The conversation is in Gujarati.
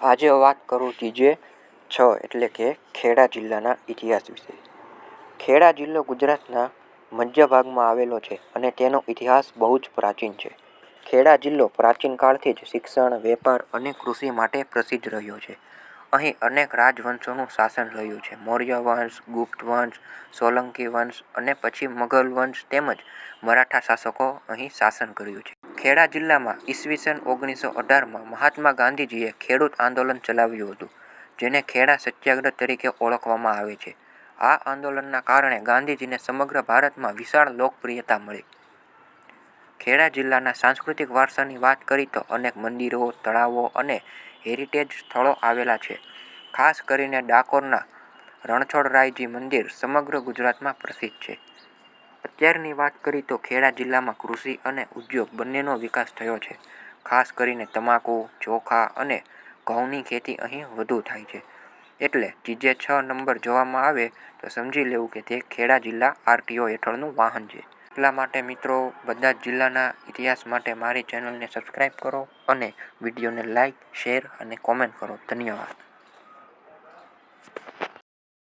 આજે વાત કરું જીજે છ એટલે કે ખેડા જિલ્લાના ઇતિહાસ વિશે. ખેડા જિલ્લો ગુજરાતના મધ્ય ભાગમાં આવેલો છે અને તેનો ઇતિહાસ બહુ જ પ્રાચીન છે. ખેડા જિલ્લો પ્રાચીન કાળથી જ શિક્ષણ, વેપાર અને કૃષિ માટે પ્રસિદ્ધ રહ્યો છે. અહીં અનેક રાજવંશોનું શાસન રહ્યું છે. મૌર્ય વંશ, ગુપ્ત વંશ, સોલંકી વંશ અને પછી મુઘલ વંશ તેમજ મરાઠા શાસકો અહીં શાસન કર્યું છે. ખેડા જિલ્લામાં ઈસવીસન ઓગણીસો અઢારમાં મહાત્મા ગાંધીજીએ ખેડૂત આંદોલન ચલાવ્યું હતું, જેને ખેડા સત્યાગ્રહ તરીકે ઓળખવામાં આવે છે. આ આંદોલનના કારણે ગાંધીજીને સમગ્ર ભારતમાં વિશાળ લોકપ્રિયતા મળી. ખેડા જિલ્લાના સાંસ્કૃતિક વારસાની વાત કરી તો અનેક મંદિરો, તળાવો અને હેરિટેજ સ્થળો આવેલા છે. ખાસ કરીને ડાકોરના રણછોડરાયજી મંદિર સમગ્ર ગુજરાતમાં પ્રસિદ્ધ છે. અત્યારની વાત કરી તો ખેડા જિલ્લામાં કૃષિ અને ઉદ્યોગ બંનેનો વિકાસ થયો છે. ખાસ કરીને તમાકુ, ચોખા અને ઘઉંની ખેતી અહીં વધુ થાય છે. એટલે જીજે છ નંબર જોવામાં આવે તો સમજી લેવું કે તે ખેડા જિલ્લા આરટીઓ હેઠળનું વાહન છે. એટલા માટે મિત્રો, બધા જ જિલ્લાના ઇતિહાસ માટે મારી ચેનલને સબસ્ક્રાઈબ કરો અને વિડીયોને લાઇક, શેર અને કોમેન્ટ કરો. ધન્યવાદ.